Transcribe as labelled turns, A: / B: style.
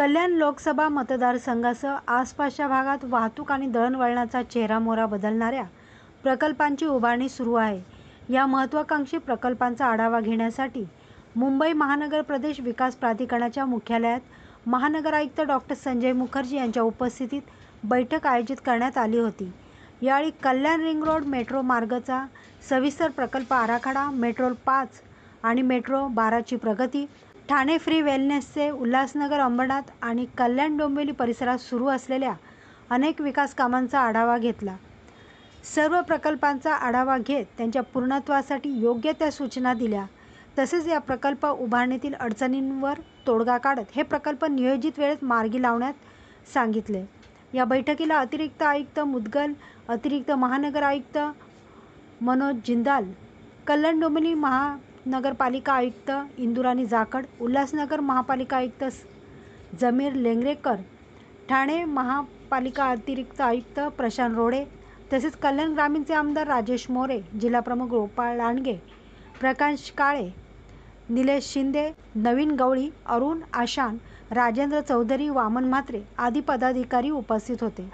A: कल्याण लोकसभा मतदारसंघासह आसपासच्या भागात वाहतूक आणि दळणवळणाचा चेहरामोहरा बदलणाऱ्या प्रकल्पांची उभारणी सुरू आहे. या महत्त्वाकांक्षी प्रकल्पांचा आढावा घेण्यासाठी मुंबई महानगर प्रदेश विकास प्राधिकरणाच्या मुख्यालयात महानगर आयुक्त डॉक्टर संजय मुखर्जी यांच्या उपस्थितीत बैठक आयोजित करण्यात आली होती. यावेळी कल्याण रिंग रोड मेट्रो मार्गाचा सविस्तर प्रकल्प आराखडा मेट्रो पाच आणि मेट्रो बाराची प्रगती ठाणे फ्री वेलनेसचे उल्हासनगर अंबरनाथ आणि कल्याण डोंबिवली परिसरात सुरू असलेल्या अनेक विकास कामांचा आढावा घेतला. सर्व प्रकल्पांचा आढावा घेत त्यांच्या पूर्णत्वासाठी योग्य त्या सूचना दिल्या. तसेच या प्रकल्प उभारणीतील अडचणींवर तोडगा काढत हे प्रकल्प नियोजित वेळेत मार्गी लावण्यात सांगितले. या बैठकीला अतिरिक्त आयुक्त मुदगल अतिरिक्त महानगर आयुक्त मनोज जिंदाल कल्याण डोंबिवली नगरपालिका आयुक्त इंदुराणी जाखड उल्हासनगर महापालिका आयुक्त जमीर लेंगरेकर ठाणे महापालिका अतिरिक्त आयुक्त प्रशांत रोडे तसेच कल्याण ग्रामीणचे आमदार राजेश मोरे जिल्हाप्रमुख गोपाळ लांडगे प्रकाश काळे निलेश शिंदे नवीन गवळी अरुण आशान राजेंद्र चौधरी वामन म्हात्रे आदी पदाधिकारी उपस्थित होते.